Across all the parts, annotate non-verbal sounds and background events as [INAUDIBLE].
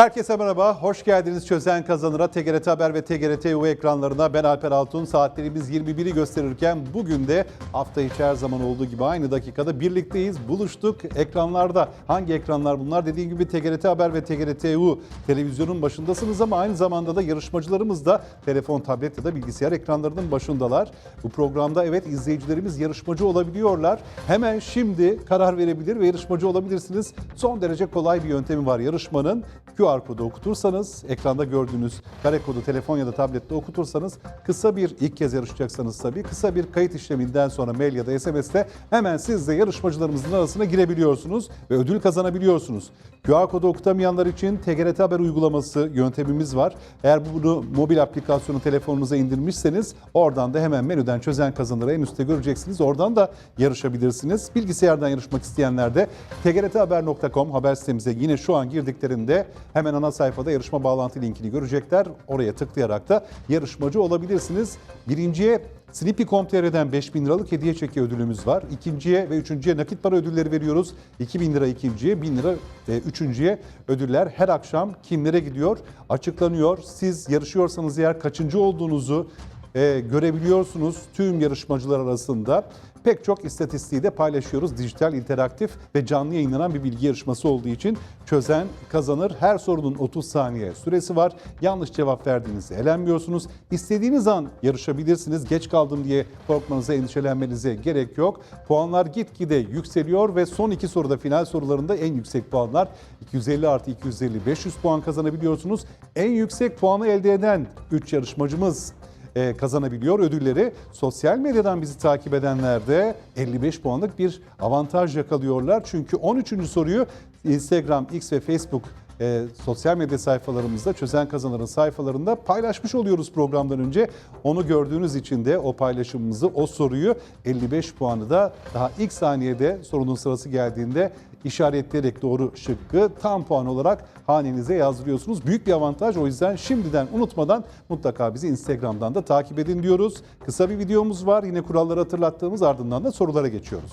Herkese merhaba, hoş geldiniz Çözen Kazanır'a, TGRT Haber ve TGRT EU ekranlarına. Ben Alper Altun, saatlerimiz 21'i gösterirken bugün de hafta içi her zaman olduğu gibi aynı dakikada birlikteyiz, buluştuk ekranlarda. Hangi ekranlar bunlar? Dediğim gibi TGRT Haber ve TGRT EU televizyonun başındasınız ama aynı zamanda da yarışmacılarımız da telefon, tablet ya da bilgisayar ekranlarının başındalar. Bu programda evet izleyicilerimiz yarışmacı olabiliyorlar. Hemen şimdi karar verebilir ve yarışmacı olabilirsiniz. Son derece kolay bir yöntemi var yarışmanın. QR kodu okutursanız, ekranda gördüğünüz kare kodu telefon ya da tablette okutursanız kısa bir ilk kez yarışacaksanız tabii kısa bir kayıt işleminden sonra mail ya da SMS'te hemen siz de yarışmacılarımızın arasına girebiliyorsunuz ve ödül kazanabiliyorsunuz. QR kodu okutamayanlar için TGRT Haber uygulaması yöntemimiz var. Eğer bunu mobil aplikasyonu telefonunuza indirmişseniz oradan da hemen menüden çözen kazanırı en üstte göreceksiniz. Oradan da yarışabilirsiniz. Bilgisayardan yarışmak isteyenler de tgrthaber.com haber sitemize yine şu an girdiklerinde hemen ana sayfada yarışma bağlantı linkini görecekler. Oraya tıklayarak da yarışmacı olabilirsiniz. Birinciye Snippy.com.tr'den 5000 liralık hediye çeki ödülümüz var. İkinciye ve üçüncüye nakit para ödülleri veriyoruz. 2000 lira ikinciye, 1000 lira e, üçüncüye ödüller her akşam kimlere gidiyor açıklanıyor. Siz yarışıyorsanız eğer kaçıncı olduğunuzu e, görebiliyorsunuz tüm yarışmacılar arasında. Pek çok istatistiği de paylaşıyoruz. Dijital, interaktif ve canlı yayınlanan bir bilgi yarışması olduğu için çözen kazanır. Her sorunun 30 saniye süresi var. Yanlış cevap verdiğinizde elenmiyorsunuz. İstediğiniz an yarışabilirsiniz. Geç kaldım diye korkmanıza, endişelenmenize gerek yok. Puanlar gitgide yükseliyor ve son iki soruda final sorularında en yüksek puanlar 250 artı 250 500 puan kazanabiliyorsunuz. En yüksek puanı elde eden 3 yarışmacımız e, kazanabiliyor ödülleri. Sosyal medyadan bizi takip edenler de 55 puanlık bir avantaj yakalıyorlar. Çünkü 13. soruyu Instagram, X ve Facebook e, sosyal medya sayfalarımızda Çözen Kazanır'ın sayfalarında paylaşmış oluyoruz programdan önce. Onu gördüğünüz için de o paylaşımımızı, o soruyu 55 puanı da daha ilk saniyede sorunun sırası geldiğinde işaretleyerek doğru şıkkı tam puan olarak hanenize yazdırıyorsunuz. Büyük bir avantaj o yüzden şimdiden unutmadan mutlaka bizi Instagram'dan da takip edin diyoruz. Kısa bir videomuz var yine kuralları hatırlattığımız ardından da sorulara geçiyoruz.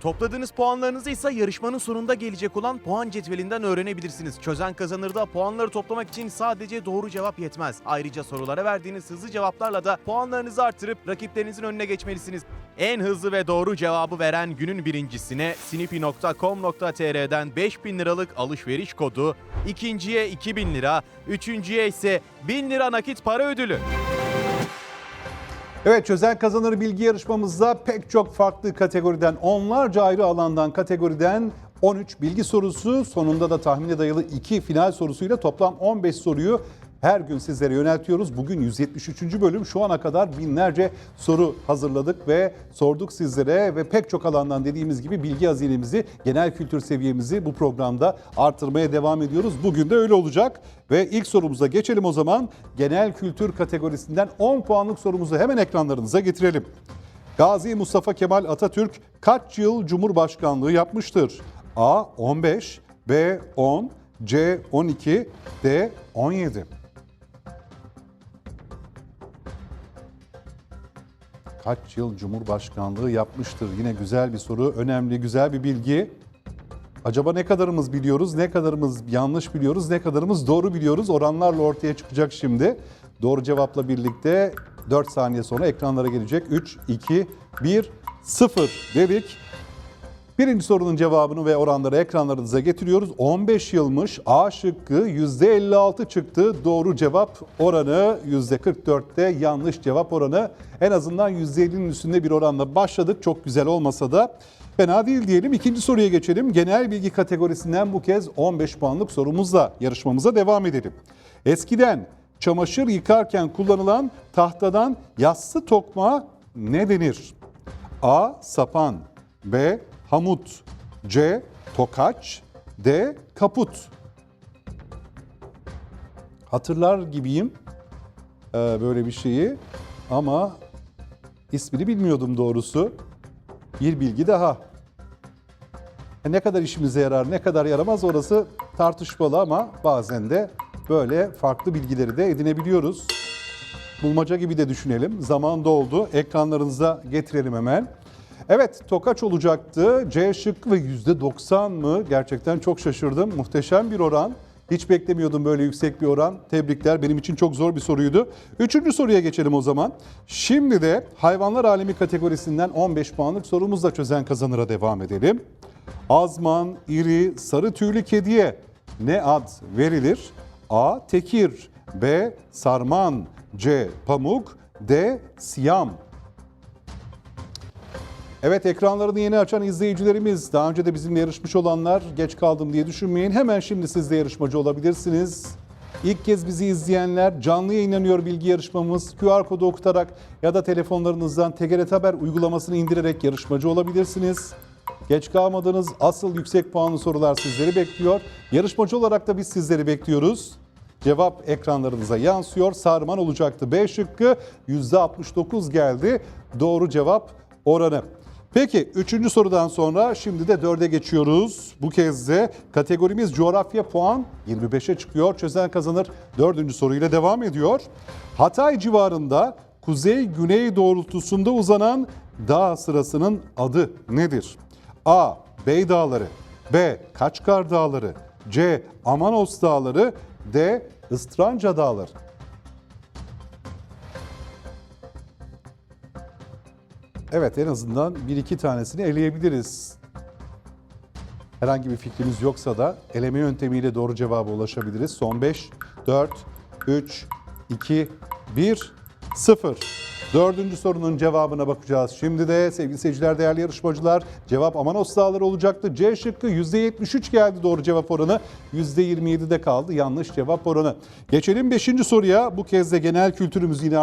Topladığınız puanlarınızı ise yarışmanın sonunda gelecek olan puan cetvelinden öğrenebilirsiniz. Çözen kazanırda puanları toplamak için sadece doğru cevap yetmez. Ayrıca sorulara verdiğiniz hızlı cevaplarla da puanlarınızı artırıp rakiplerinizin önüne geçmelisiniz. En hızlı ve doğru cevabı veren günün birincisine snippy.com.tr'den 5000 liralık alışveriş kodu, ikinciye 2000 lira, üçüncüye ise 1000 lira nakit para ödülü. Evet Çözen Kazanır bilgi yarışmamızda pek çok farklı kategoriden, onlarca ayrı alandan kategoriden 13 bilgi sorusu, sonunda da tahmine dayalı 2 final sorusuyla toplam 15 soruyu her gün sizlere yöneltiyoruz. Bugün 173. bölüm şu ana kadar binlerce soru hazırladık ve sorduk sizlere ve pek çok alandan dediğimiz gibi bilgi hazinemizi, genel kültür seviyemizi bu programda artırmaya devam ediyoruz. Bugün de öyle olacak ve ilk sorumuza geçelim o zaman. Genel kültür kategorisinden 10 puanlık sorumuzu hemen ekranlarınıza getirelim. Gazi Mustafa Kemal Atatürk kaç yıl Cumhurbaşkanlığı yapmıştır? A 15, B 10, C 12, D 17. Kaç yıl Cumhurbaşkanlığı yapmıştır? Yine güzel bir soru, önemli, güzel bir bilgi. Acaba ne kadarımız biliyoruz, ne kadarımız yanlış biliyoruz, ne kadarımız doğru biliyoruz? Oranlarla ortaya çıkacak şimdi. Doğru cevapla birlikte 4 saniye sonra ekranlara gelecek. 3, 2, 1, 0 dedik. Birinci sorunun cevabını ve oranları ekranlarınıza getiriyoruz. 15 yılmış A şıkkı %56 çıktı. Doğru cevap oranı %44'te yanlış cevap oranı. En azından %50'nin üstünde bir oranla başladık. Çok güzel olmasa da fena değil diyelim. İkinci soruya geçelim. Genel bilgi kategorisinden bu kez 15 puanlık sorumuzla yarışmamıza devam edelim. Eskiden çamaşır yıkarken kullanılan tahtadan yassı tokmağa ne denir? A. Sapan B. Hamut C. Tokaç D. Kaput hatırlar gibiyim e, böyle bir şeyi ama ismini bilmiyordum doğrusu. Bir bilgi daha. E, Ne kadar işimize yarar, ne kadar yaramaz orası tartışmalı ama bazen de böyle farklı bilgileri de edinebiliyoruz. Bulmaca gibi de düşünelim. Zaman doldu. Ekranlarınıza getirelim hemen. Evet tokaç olacaktı. C şıkkı ve %90 mı? Gerçekten çok şaşırdım. Muhteşem bir oran. Hiç beklemiyordum böyle yüksek bir oran. Tebrikler. Benim için çok zor bir soruydu. Üçüncü soruya geçelim o zaman. Şimdi de hayvanlar alemi kategorisinden 15 puanlık sorumuzla çözen kazanıra devam edelim. Azman, iri, sarı tüylü kediye ne ad verilir? A. Tekir B. Sarman C. Pamuk D. Siyam Evet ekranlarını yeni açan izleyicilerimiz, daha önce de bizimle yarışmış olanlar geç kaldım diye düşünmeyin. Hemen şimdi siz de yarışmacı olabilirsiniz. İlk kez bizi izleyenler canlı yayınlanıyor bilgi yarışmamız. QR kodu okutarak ya da telefonlarınızdan TGRT Haber uygulamasını indirerek yarışmacı olabilirsiniz. Geç kalmadınız. Asıl yüksek puanlı sorular sizleri bekliyor. Yarışmacı olarak da biz sizleri bekliyoruz. Cevap ekranlarınıza yansıyor. Sarman olacaktı. B şıkkı %69 geldi. Doğru cevap oranı. Peki üçüncü sorudan sonra şimdi de dörde geçiyoruz. Bu kez de kategorimiz coğrafya puan 25'e çıkıyor. Çözen kazanır. Dördüncü soruyla devam ediyor. Hatay civarında kuzey-güney doğrultusunda uzanan dağ sırasının adı nedir? A. Bey Dağları B. Kaçkar Dağları C. Amanos Dağları D. Istranca Dağları Evet en azından bir iki tanesini eleyebiliriz. Herhangi bir fikrimiz yoksa da eleme yöntemiyle doğru cevaba ulaşabiliriz. Son 5, 4, 3, 2, 1, 0. Dördüncü sorunun cevabına bakacağız. Şimdi de sevgili seyirciler, değerli yarışmacılar cevap Amanos Dağları olacaktı. C şıkkı %73 geldi doğru cevap oranı. %27'de kaldı yanlış cevap oranı. Geçelim 5. soruya. Bu kez de genel kültürümüzü yine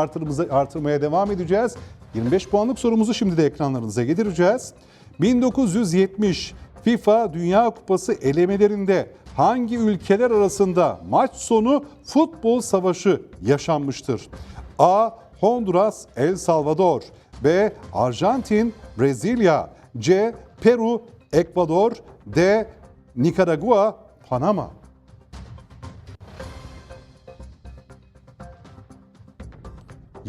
artırmaya devam edeceğiz. 25 puanlık sorumuzu şimdi de ekranlarınıza getireceğiz. 1970 FIFA Dünya Kupası elemelerinde hangi ülkeler arasında maç sonu futbol savaşı yaşanmıştır? A. Honduras, El Salvador B. Arjantin, Brezilya C. Peru, Ekvador D. Nikaragua, Panama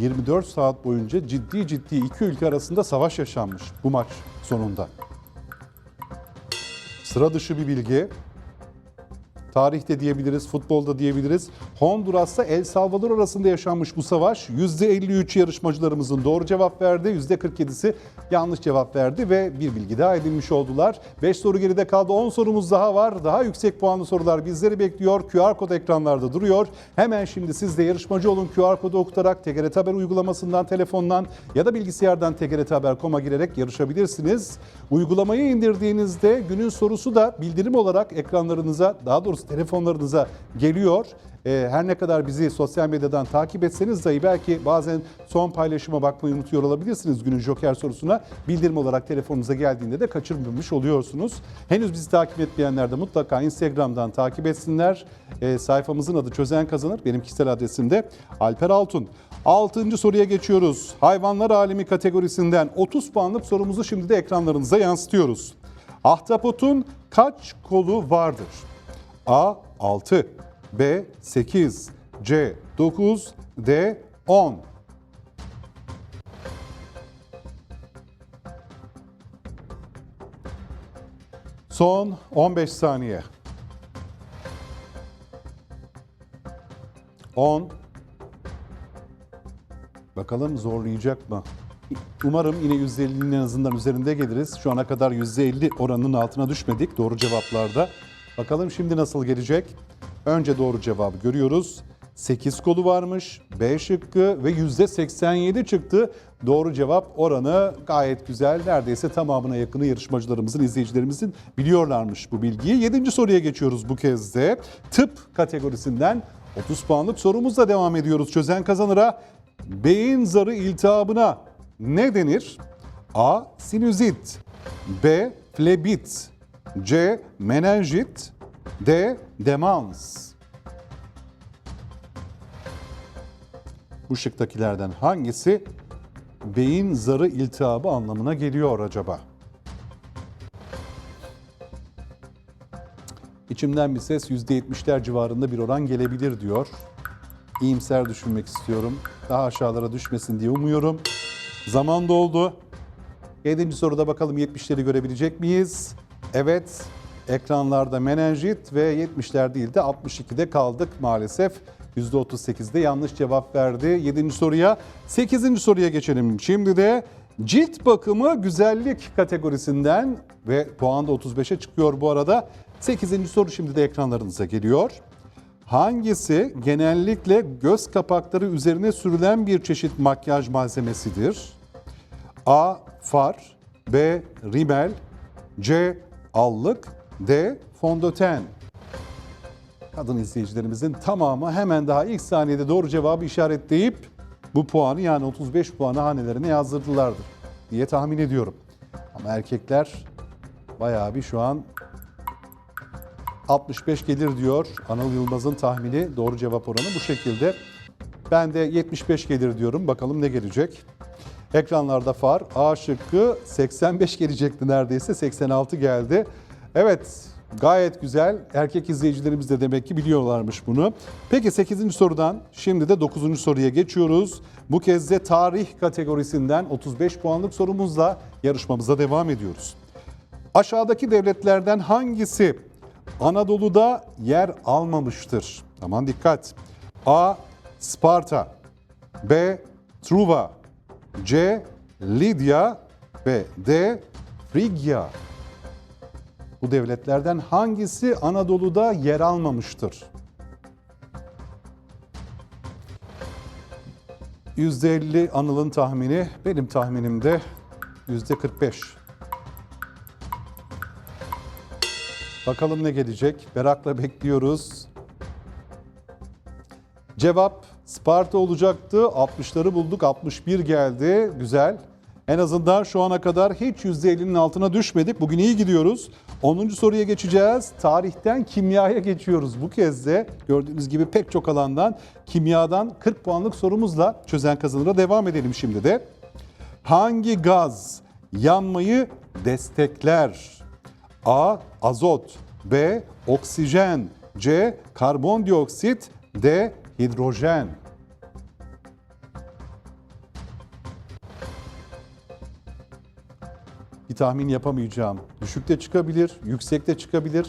24 saat boyunca ciddi ciddi iki ülke arasında savaş yaşanmış bu maç sonunda. Sıra dışı bir bilgi. Tarihte diyebiliriz, futbolda diyebiliriz. Honduras'ta El Salvador arasında yaşanmış bu savaş. %53 yarışmacılarımızın doğru cevap verdi. %47'si yanlış cevap verdi ve bir bilgi daha edinmiş oldular. 5 soru geride kaldı. 10 sorumuz daha var. Daha yüksek puanlı sorular bizleri bekliyor. QR kod ekranlarda duruyor. Hemen şimdi siz de yarışmacı olun. QR kodu okutarak TGRT Haber uygulamasından, telefondan ya da bilgisayardan tgrthaber.com'a girerek yarışabilirsiniz. Uygulamayı indirdiğinizde günün sorusu da bildirim olarak ekranlarınıza, daha doğrusu telefonlarınıza geliyor. Ee, her ne kadar bizi sosyal medyadan takip etseniz dahi belki bazen son paylaşıma bakmayı unutuyor olabilirsiniz günün Joker sorusuna. Bildirim olarak telefonunuza geldiğinde de kaçırmamış oluyorsunuz. Henüz bizi takip etmeyenler de mutlaka Instagram'dan takip etsinler. Ee, sayfamızın adı Çözen Kazanır. Benim kişisel adresim de Alper Altun. Altıncı soruya geçiyoruz. Hayvanlar alemi kategorisinden 30 puanlık sorumuzu şimdi de ekranlarınıza yansıtıyoruz. Ahtapotun kaç kolu vardır? A 6, B 8, C 9, D 10. Son 15 saniye. 10. Bakalım zorlayacak mı? Umarım yine %50'nin en azından üzerinde geliriz. Şu ana kadar %50 oranının altına düşmedik doğru cevaplarda. Bakalım şimdi nasıl gelecek? Önce doğru cevabı görüyoruz. 8 kolu varmış, B şıkkı ve %87 çıktı. Doğru cevap oranı gayet güzel. Neredeyse tamamına yakını yarışmacılarımızın, izleyicilerimizin biliyorlarmış bu bilgiyi. 7. soruya geçiyoruz bu kez de. Tıp kategorisinden 30 puanlık sorumuzla devam ediyoruz. Çözen kazanıra beyin zarı iltihabına ne denir? A. Sinüzit B. Flebit C. Menenjit D. Demans Bu şıktakilerden hangisi beyin zarı iltihabı anlamına geliyor acaba? İçimden bir ses %70'ler civarında bir oran gelebilir diyor. İyimser düşünmek istiyorum. Daha aşağılara düşmesin diye umuyorum. Zaman doldu. Yedinci soruda bakalım 70'leri görebilecek miyiz? Evet, ekranlarda menenjit ve 70'ler değil de 62'de kaldık maalesef. %38'de yanlış cevap verdi 7. soruya. 8. soruya geçelim. Şimdi de cilt bakımı güzellik kategorisinden ve puan da 35'e çıkıyor bu arada. 8. soru şimdi de ekranlarınıza geliyor. Hangisi genellikle göz kapakları üzerine sürülen bir çeşit makyaj malzemesidir? A. Far B. Rimel C. Allık D. Fondöten Kadın izleyicilerimizin tamamı hemen daha ilk saniyede doğru cevabı işaretleyip bu puanı yani 35 puanı hanelerine yazdırdılardır diye tahmin ediyorum. Ama erkekler bayağı bir şu an 65 gelir diyor Anıl Yılmaz'ın tahmini. Doğru cevap oranı bu şekilde. Ben de 75 gelir diyorum. Bakalım ne gelecek? Ekranlarda far. A şıkkı 85 gelecekti neredeyse. 86 geldi. Evet gayet güzel. Erkek izleyicilerimiz de demek ki biliyorlarmış bunu. Peki 8. sorudan şimdi de 9. soruya geçiyoruz. Bu kez de tarih kategorisinden 35 puanlık sorumuzla yarışmamıza devam ediyoruz. Aşağıdaki devletlerden hangisi Anadolu'da yer almamıştır? Aman dikkat. A. Sparta B. Truva C. Lidya ve D. Frigya. Bu devletlerden hangisi Anadolu'da yer almamıştır? %50 Anıl'ın tahmini, benim tahminim de %45. Bakalım ne gelecek? Merakla bekliyoruz. Cevap Sparta olacaktı. 60'ları bulduk. 61 geldi. Güzel. En azından şu ana kadar hiç %50'nin altına düşmedik. Bugün iyi gidiyoruz. 10. soruya geçeceğiz. Tarihten kimyaya geçiyoruz. Bu kez de gördüğünüz gibi pek çok alandan kimyadan 40 puanlık sorumuzla çözen kazanıra devam edelim şimdi de. Hangi gaz yanmayı destekler? A. Azot B. Oksijen C. Karbondioksit D. Hidrojen Bir tahmin yapamayacağım. Düşükte çıkabilir, yüksekte çıkabilir.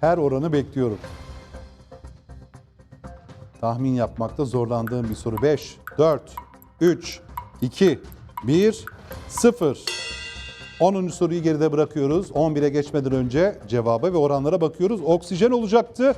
Her oranı bekliyorum. Tahmin yapmakta zorlandığım bir soru. 5, 4, 3, 2, 1, 0. 10. soruyu geride bırakıyoruz. 11'e geçmeden önce cevaba ve oranlara bakıyoruz. Oksijen olacaktı.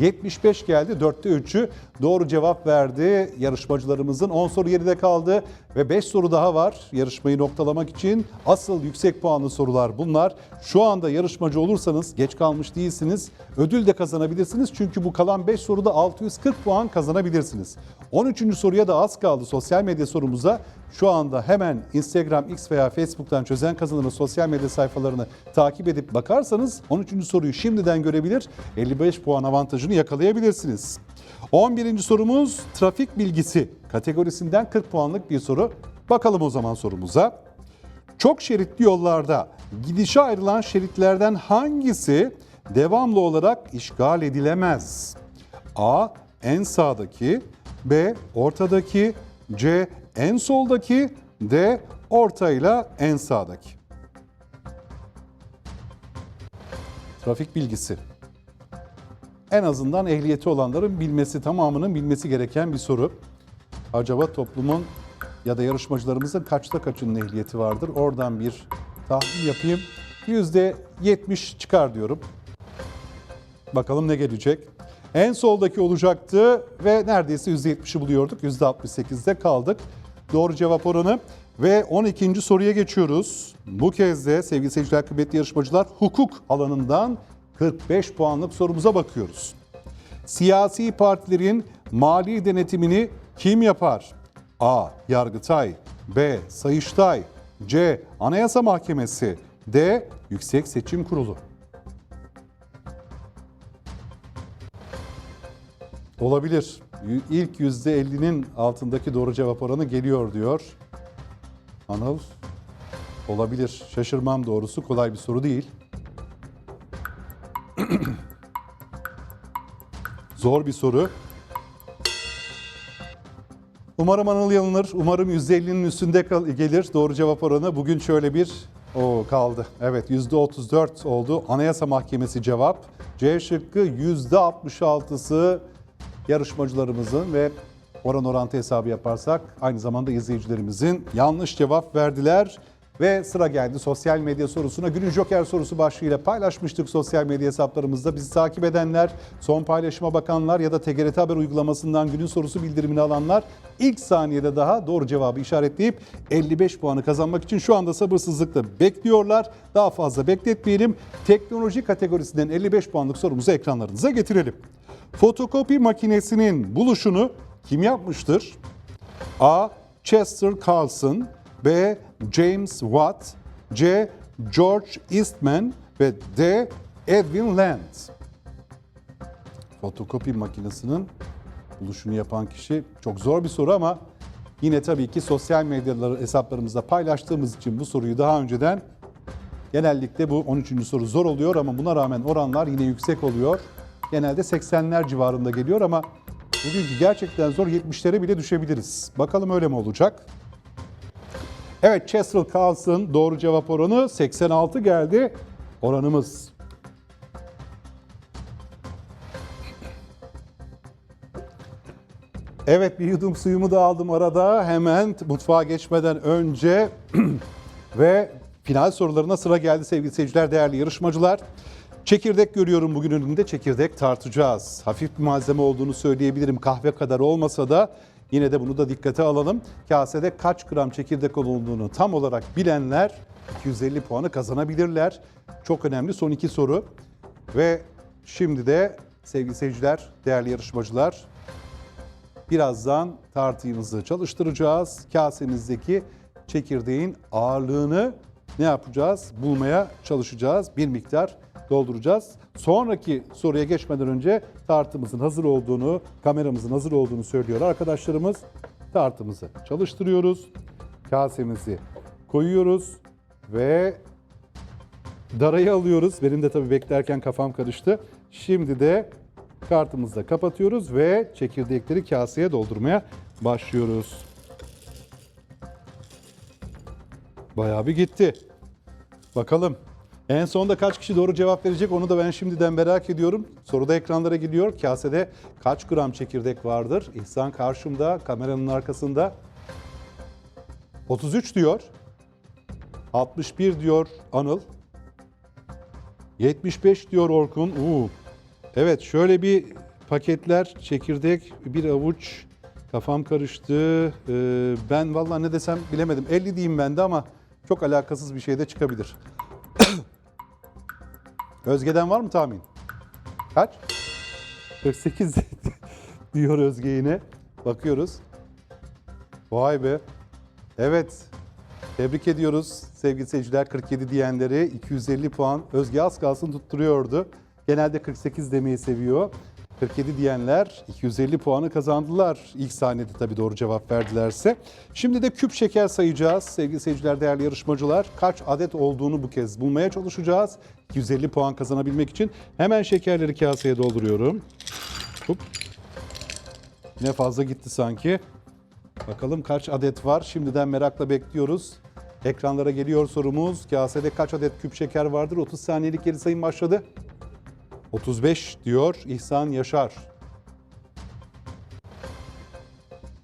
75 geldi. 4'te 3'ü doğru cevap verdi yarışmacılarımızın. 10 soru geride kaldı ve 5 soru daha var yarışmayı noktalamak için. Asıl yüksek puanlı sorular bunlar. Şu anda yarışmacı olursanız geç kalmış değilsiniz. Ödül de kazanabilirsiniz. Çünkü bu kalan 5 soruda 640 puan kazanabilirsiniz. 13. soruya da az kaldı sosyal medya sorumuza. Şu anda hemen Instagram, X veya Facebook'tan çözen kazanırın sosyal medya sayfalarını takip edip bakarsanız 13. soruyu şimdiden görebilir. 55 puan avantajını yakalayabilirsiniz. 11. sorumuz trafik bilgisi kategorisinden 40 puanlık bir soru. Bakalım o zaman sorumuza. Çok şeritli yollarda gidişe ayrılan şeritlerden hangisi devamlı olarak işgal edilemez? A. En sağdaki B. Ortadaki C. En soldaki D. Ortayla en sağdaki. Trafik bilgisi. En azından ehliyeti olanların bilmesi, tamamının bilmesi gereken bir soru. Acaba toplumun ya da yarışmacılarımızın kaçta kaçının ehliyeti vardır? Oradan bir tahmin yapayım. %70 çıkar diyorum. Bakalım ne gelecek. En soldaki olacaktı ve neredeyse %70'i buluyorduk. %68'de kaldık. Doğru cevap oranı. Ve 12. soruya geçiyoruz. Bu kez de sevgili seyirciler, kıymetli yarışmacılar hukuk alanından 45 puanlık sorumuza bakıyoruz. Siyasi partilerin mali denetimini kim yapar? A. Yargıtay B. Sayıştay C. Anayasa Mahkemesi D. Yüksek Seçim Kurulu Olabilir. İlk %50'nin altındaki doğru cevap oranı geliyor diyor. Anıl olabilir. Şaşırmam doğrusu. Kolay bir soru değil. [CLEARS THROAT] Zor bir soru. Umarım Anıl yanılır. Umarım %50'nin üstünde gelir doğru cevap oranı. Bugün şöyle bir o kaldı. Evet %34 oldu. Anayasa Mahkemesi cevap. C şıkkı %66'sı yarışmacılarımızın ve oran orantı hesabı yaparsak aynı zamanda izleyicilerimizin yanlış cevap verdiler. Ve sıra geldi sosyal medya sorusuna. Günün Joker sorusu başlığıyla paylaşmıştık sosyal medya hesaplarımızda. Bizi takip edenler, son paylaşıma bakanlar ya da TGRT Haber uygulamasından günün sorusu bildirimini alanlar ilk saniyede daha doğru cevabı işaretleyip 55 puanı kazanmak için şu anda sabırsızlıkla bekliyorlar. Daha fazla bekletmeyelim. Teknoloji kategorisinden 55 puanlık sorumuzu ekranlarınıza getirelim. Fotokopi makinesinin buluşunu kim yapmıştır? A. Chester Carlson B. James Watt C. George Eastman ve D. Edwin Land. Fotokopi makinesinin buluşunu yapan kişi çok zor bir soru ama yine tabii ki sosyal medyaları hesaplarımızda paylaştığımız için bu soruyu daha önceden genellikle bu 13. soru zor oluyor ama buna rağmen oranlar yine yüksek oluyor. Genelde 80'ler civarında geliyor ama bugünkü gerçekten zor 70'lere bile düşebiliriz. Bakalım öyle mi olacak? Evet Chester Carlson doğru cevap oranı 86 geldi oranımız. Evet bir yudum suyumu da aldım arada hemen mutfağa geçmeden önce [CLEARS THROAT] ve final sorularına sıra geldi sevgili seyirciler, değerli yarışmacılar. Çekirdek görüyorum bugün önümde çekirdek tartacağız. Hafif bir malzeme olduğunu söyleyebilirim kahve kadar olmasa da yine de bunu da dikkate alalım. Kasede kaç gram çekirdek olduğunu tam olarak bilenler 250 puanı kazanabilirler. Çok önemli son iki soru. Ve şimdi de sevgili seyirciler, değerli yarışmacılar Birazdan tartıyımızı çalıştıracağız. Kasemizdeki çekirdeğin ağırlığını ne yapacağız? Bulmaya çalışacağız. Bir miktar dolduracağız. Sonraki soruya geçmeden önce tartımızın hazır olduğunu, kameramızın hazır olduğunu söylüyor arkadaşlarımız. Tartımızı çalıştırıyoruz. Kasemizi koyuyoruz ve darayı alıyoruz. Benim de tabii beklerken kafam karıştı. Şimdi de kartımızı da kapatıyoruz ve çekirdekleri kaseye doldurmaya başlıyoruz. Bayağı bir gitti. Bakalım. En sonunda kaç kişi doğru cevap verecek onu da ben şimdiden merak ediyorum. Soruda ekranlara gidiyor. Kasede kaç gram çekirdek vardır? İhsan karşımda, kameranın arkasında. 33 diyor. 61 diyor Anıl. 75 diyor Orkun. Uuu. Evet şöyle bir paketler, çekirdek, bir avuç. Kafam karıştı. Ee, ben vallahi ne desem bilemedim. 50 diyeyim ben de ama çok alakasız bir şey de çıkabilir. Özge'den var mı tahmin? Kaç? 48 [LAUGHS] diyor Özge yine. Bakıyoruz. Vay be. Evet. Tebrik ediyoruz sevgili seyirciler 47 diyenleri 250 puan Özge az kalsın tutturuyordu. Genelde 48 demeyi seviyor. 47 diyenler 250 puanı kazandılar. İlk saniyede tabii doğru cevap verdilerse. Şimdi de küp şeker sayacağız sevgili seyirciler, değerli yarışmacılar. Kaç adet olduğunu bu kez bulmaya çalışacağız. 250 puan kazanabilmek için hemen şekerleri kaseye dolduruyorum. Hop. Yine fazla gitti sanki. Bakalım kaç adet var? Şimdiden merakla bekliyoruz. Ekranlara geliyor sorumuz. Kasede kaç adet küp şeker vardır? 30 saniyelik geri sayım başladı. 35 diyor İhsan Yaşar.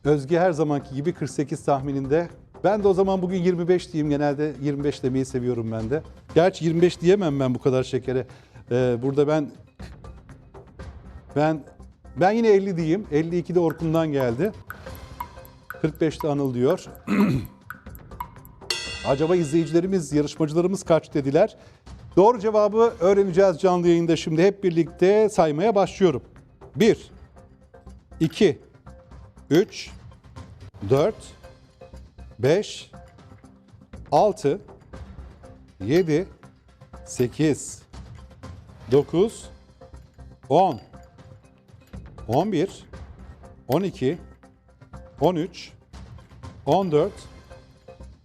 Özge her zamanki gibi 48 tahmininde. Ben de o zaman bugün 25 diyeyim. Genelde 25 demeyi seviyorum ben de. Gerçi 25 diyemem ben bu kadar şekere. Ee, burada ben ben ben yine 50 diyeyim. 52 de Orkun'dan geldi. 45'te Anıl diyor. [CLEARS THROAT] Acaba izleyicilerimiz, yarışmacılarımız kaç dediler? Doğru cevabı öğreneceğiz canlı yayında şimdi hep birlikte saymaya başlıyorum. 1 2 3 4 5 6 7 8 9 10 11 12, 13, 14,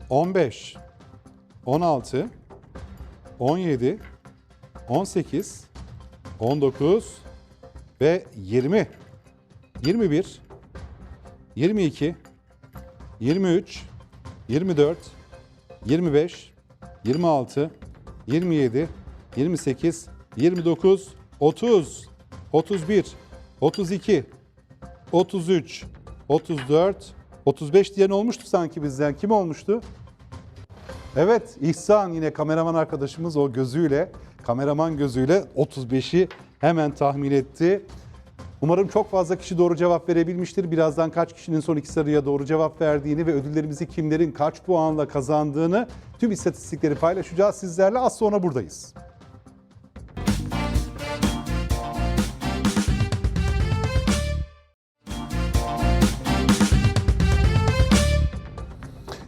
15, 16, 17, 18, 19 ve 20. 21, 22, 23, 24, 25, 26, 27, 28, 29, 30, 31, 32, 33, 34, 35 diyen olmuştu sanki bizden. Kim olmuştu? Evet İhsan yine kameraman arkadaşımız o gözüyle, kameraman gözüyle 35'i hemen tahmin etti. Umarım çok fazla kişi doğru cevap verebilmiştir. Birazdan kaç kişinin son iki soruya doğru cevap verdiğini ve ödüllerimizi kimlerin kaç puanla kazandığını tüm istatistikleri paylaşacağız sizlerle. Az sonra buradayız.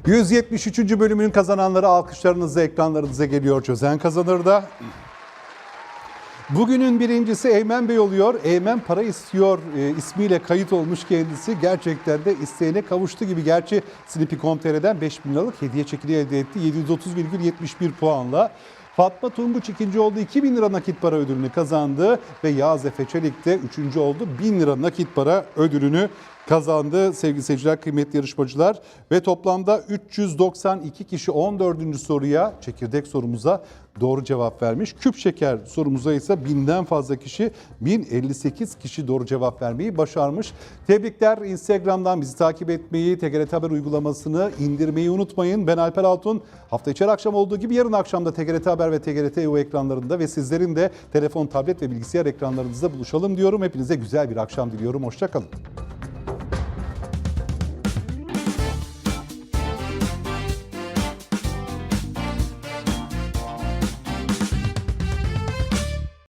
...173. bölümünün kazananları alkışlarınızla ekranlarınıza geliyor. Çözen kazanır da. Bugünün birincisi Eymen Bey oluyor. Eymen para istiyor e, ismiyle kayıt olmuş kendisi. Gerçekten de isteğine kavuştu gibi. Gerçi Snipi.com.tr'den 5000 liralık hediye çekini elde etti. 730,71 puanla. Fatma Tunguç ikinci oldu. 2000 lira nakit para ödülünü kazandı. Ve Yağız Efe Çelik de üçüncü oldu. 1000 lira nakit para ödülünü kazandı sevgili seyirciler, kıymetli yarışmacılar. Ve toplamda 392 kişi 14. soruya, çekirdek sorumuza doğru cevap vermiş. Küp şeker sorumuza ise binden fazla kişi, 1058 kişi doğru cevap vermeyi başarmış. Tebrikler Instagram'dan bizi takip etmeyi, TGRT Haber uygulamasını indirmeyi unutmayın. Ben Alper Altun. Hafta içi her akşam olduğu gibi yarın akşam da TGRT Haber ve TGRT EU ekranlarında ve sizlerin de telefon, tablet ve bilgisayar ekranlarınızda buluşalım diyorum. Hepinize güzel bir akşam diliyorum. Hoşçakalın.